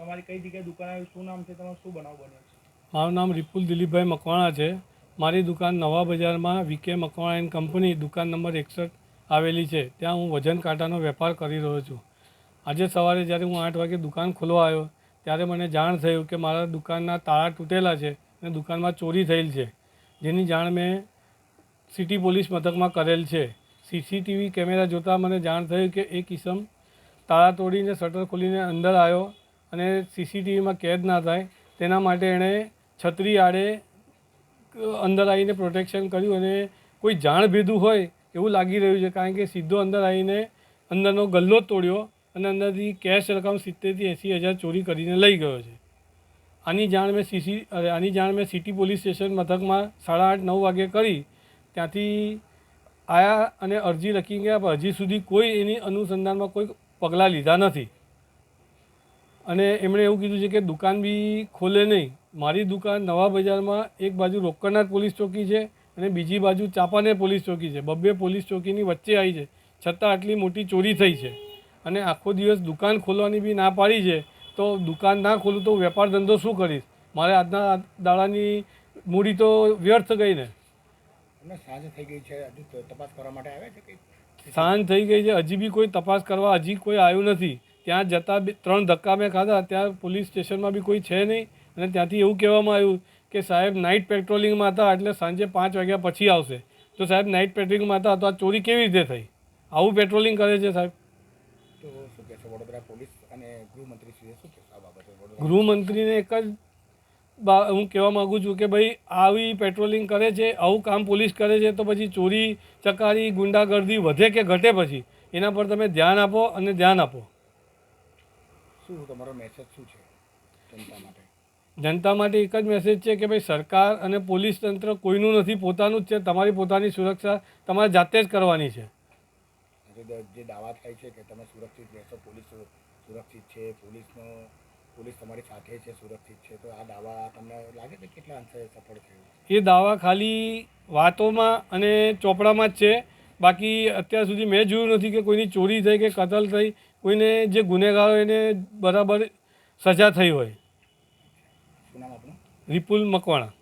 તમારી કઈ જગ્યાએ દુકાન આવી? શું નામ છે? તમારું શું બનાવ બન્યો છે? મારું નામ રિપુલ દિલીપભાઈ મકવાણા છે. મારી દુકાન નવા બજારમાં વીકે મકવાણા એન્ડ કંપની દુકાન નંબર એકસઠ આવેલી છે. ત્યાં હું વજન કાંટાનો વેપાર કરી રહ્યો છું. આજે સવારે જ્યારે હું આઠ વાગે દુકાન ખોલવા આવ્યો, ત્યારે મને જાણ થયું કે મારા દુકાનના તાળા તૂટેલા છે અને દુકાનમાં ચોરી થયેલ છે, જેની જાણ મેં સિટી પોલીસ મથકમાં કરેલ છે. સીસીટીવી કેમેરા જોતાં મને જાણ થયું કે એક કિસમ તાળા તોડીને, શટર ખોલીને અંદર આવ્યો અને સીસીટીવીમાં કેદ ના થાય, તેના માટે એણે છત્રી આડે અંદર આવીને પ્રોટેક્શન કર્યું અને કોઈ જાણ ભેદું હોય એવું લાગી રહ્યું છે, કારણ કે સીધો અંદર આવીને અંદરનો ગલ્લો તોડ્યો અને અંદરથી કેશ રકમ સિત્તેરથી એંસી હજાર ચોરી કરીને લઈ ગયો છે. આની જાણ મેં સીસી આની જાણ મેં સિટી પોલીસ સ્ટેશન મથકમાં સાડા આઠ, નવ વાગે કરી. ત્યાંથી આયા અને અરજી લખી ગયા, પણ હજી સુધી કોઈ એની અનુસંધાનમાં કોઈ પગલાં લીધા નથી. અને એમણે એવું કીધું છે કે દુકાન બી ખોલે નહીં. મારી દુકાન નવા બજારમાં એક બાજુ રોકડનાથ પોલીસ ચોકી છે અને બીજી બાજુ ચાપાને પોલીસ ચોકી છે. બબ્બે પોલીસ ચોકીની વચ્ચે આવી છે. છતાં આટલી મોટી ચોરી થઈ છે. અને આખો દિવસ દુકાન ખોલવાની બી ના પાડી છે તો દુકાન ના ખોલું તો વેપાર ધંધો શું કરીશ? મારે આજના દાડાની મૂડી તો વ્યર્થ ગઈ ને. સાંજ થઈ ગઈ છે હજુ તપાસ કરવા માટે આવ્યા છે સાંજ થઈ ગઈ છે હજી બી કોઈ તપાસ કરવા હજી કોઈ આવ્યું નથી. ત્યાં જતાં બી ત્રણ ધક્કા મેં ખાધા. ત્યાં પોલીસ સ્ટેશનમાં બી કોઈ છે નહીં. અને ત્યાંથી એવું કહેવામાં આવ્યું કે સાહેબ નાઇટ પેટ્રોલિંગમાં હતા એટલે સાંજે પાંચ વાગ્યા પછી આવશે. તો સાહેબ નાઇટ પેટ્રોલિંગમાં હતા તો આ ચોરી કેવી રીતે થઈ? આવું પેટ્રોલિંગ કરે છે સાહેબ. તો શું કહેશો વડોદરા પોલીસ અને ગૃહમંત્રીશ્રીએ શું કહેશો આ બાબતે ગૃહમંત્રીને એક જ બા હું કહેવા માગું છું કે ભાઈ આવી પેટ્રોલિંગ કરે છે આવું કામ પોલીસ કરે છે તો પછી ચોરી ચકારી ગુંડાગર્દી વધે કે ઘટે પછી? એના પર તમે ધ્યાન આપો અને ધ્યાન આપો. શું તમારો મેસેજ શું છે જનતા માટે? જનતા માટે એક જ મેસેજ છે કે ભાઈ સરકાર અને પોલીસ તંત્ર કોઈનું નથી પોતાનું જ છે તમારી પોતાની સુરક્ષા તમારે જાતે જ કરવાની છે. જે દાવા થાય છે કે તમે સુરક્ષિત રહેશો પોલીસ સુરક્ષિત છે પોલીસનો પોલીસ તમારી સાથે છે સુરક્ષિત છે તો આ દાવા તમને લાગે છે કેટલા અંશે સફળ થયું? એ દાવા ખાલી વાતોમાં અને ચોપડામાં જ છે. બાકી અત્યાર સુધી મેં જોયું નથી કે કોઈની ચોરી થઈ કે કતલ થઈ કોઈને જે ગુનેગારો એને બરાબર સજા થઈ હોય. રિપુલ વિપુલ મકવાણા.